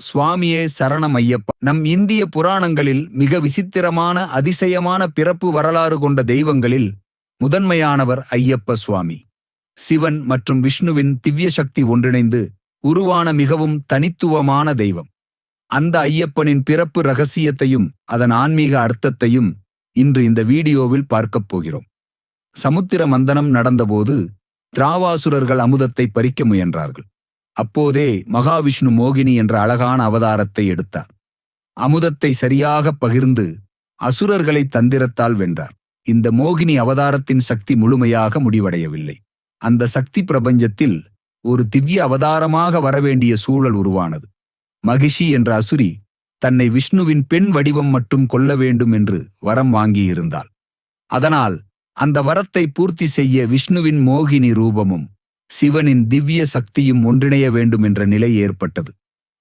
சுவாமியே சரணம் ஐயப்பா நம் இந்திய புராணங்களில் மிக விசித்திரமான அதிசயமான பிறப்பு வரலாறு கொண்ட தெய்வங்களில் முதன்மையானவர் ஐயப்ப சுவாமி. சிவன் மற்றும் விஷ்ணுவின் திவ்ய சக்தி ஒன்றிணைந்து உருவான மிகவும் தனித்துவமான தெய்வம். அந்த ஐயப்பனின் பிறப்பு ரகசியத்தையும் அதன் ஆன்மீக அர்த்தத்தையும் இன்று இந்த வீடியோவில் பார்க்கப் போகிறோம். சமுத்திர மந்தனம் நடந்தபோது திராவாசுரர்கள் அமுதத்தை பறிக்க முயன்றார்கள். அப்போதே மகாவிஷ்ணு மோகினி என்ற அழகான அவதாரத்தை எடுத்தார். அமுதத்தை சரியாக பகிர்ந்து அசுரர்களை தந்திரத்தால் வென்றார். இந்த மோகினி அவதாரத்தின் சக்தி முழுமையாக முடிவடையவில்லை. அந்த சக்தி பிரபஞ்சத்தில் ஒரு திவ்ய அவதாரமாக வரவேண்டிய சூழல் உருவானது. மகிஷி என்ற அசுரி தன்னை விஷ்ணுவின் பெண் வடிவம் மட்டும் கொல்ல வேண்டும் என்று வரம் வாங்கியிருந்தாள். அதனால் அந்த வரத்தை பூர்த்தி செய்ய விஷ்ணுவின் மோகினி ரூபமும் சிவனின் திவ்ய சக்தியும் ஒன்றிணைய வேண்டும் என்ற நிலை ஏற்பட்டது.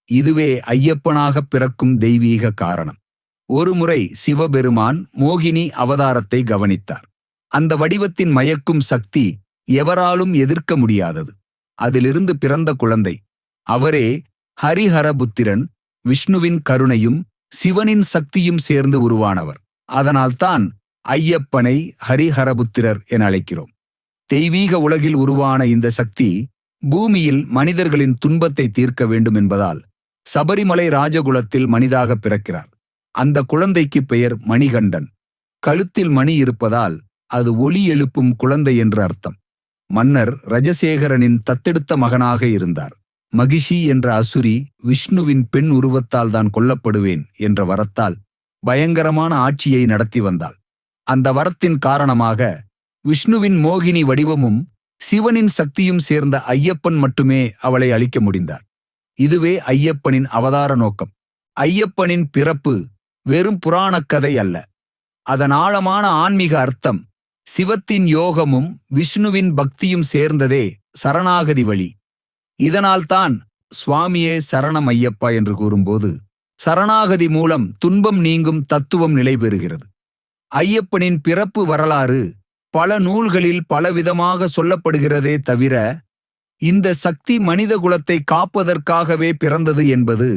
இதுவே ஐயப்பனாகப் பிறக்கும் தெய்வீக காரணம். ஒருமுறை சிவபெருமான் மோகினி அவதாரத்தை கவனித்தார். அந்த வடிவத்தின் மயக்கும் சக்தி எவராலும் எதிர்க்க முடியாதது. அதிலிருந்து பிறந்த குழந்தை. அவரே ஹரிஹரபுத்திரன் விஷ்ணுவின் கருணையும் சிவனின் சக்தியும் சேர்ந்து உருவானவர். அதனால்தான் ஐயப்பனை ஹரிஹரபுத்திரர் என அழைக்கிறோம். தெய்வீக உலகில் உருவான இந்த சக்தி பூமியில் மனிதர்களின் துன்பத்தை தீர்க்க வேண்டும் என்பதால் சபரிமலை ராஜகுலத்தில் மனிதாக பிறக்கிறார். அந்த குழந்தைக்கு பெயர் மணிகண்டன். கழுத்தில் மணி இருப்பதால் அது ஒலி எழுப்பும் குழந்தை என்று அர்த்தம். மன்னர் ரஜசேகரனின் தத்தெடுத்த மகனாக இருந்தார். மகிஷி என்ற அசுரி விஷ்ணுவின் பெண் உருவத்தால் தான் கொல்லப்படுவேன் என்ற வரத்தால் பயங்கரமான ஆட்சியை நடத்தி வந்தாள். அந்த வரத்தின் காரணமாக விஷ்ணுவின் மோகினி வடிவமும் சிவனின் சக்தியும் சேர்ந்த ஐயப்பன் மட்டுமே அவளை அழிக்க முடிந்தார். இதுவே ஐயப்பனின் அவதார நோக்கம். ஐயப்பனின் பிறப்பு வெறும் புராணக் கதை அல்ல. அதன் ஆழமான ஆன்மீக அர்த்தம் சிவத்தின் யோகமும் விஷ்ணுவின் பக்தியும் சேர்ந்ததே சரணாகதி வழி. இதனால்தான் சுவாமியே சரணம் ஐயப்பா என்று கூறும்போது சரணாகதி மூலம் துன்பம் நீங்கும் தத்துவம் நிலை பெறுகிறது ஐயப்பனின் பிறப்பு வரலாறு பல நூல்களில் பலவிதமாக சொல்லப்படுகிறதே தவிர இந்த சக்தி மனித குலத்தை காப்பதற்காகவே பிறந்தது என்பது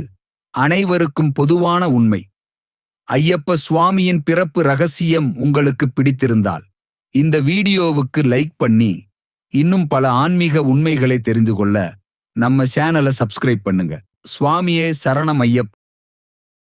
அனைவருக்கும் பொதுவான உண்மை. ஐயப்ப சுவாமியின் பிறப்பு ரகசியம் உங்களுக்கு பிடித்திருந்தால் இந்த வீடியோவுக்கு லைக் பண்ணி இன்னும் பல ஆன்மீக உண்மைகளை தெரிந்து கொள்ள நம்ம சேனலை சப்ஸ்கிரைப் பண்ணுங்க. சுவாமியே சரணம் ஐயப்ப.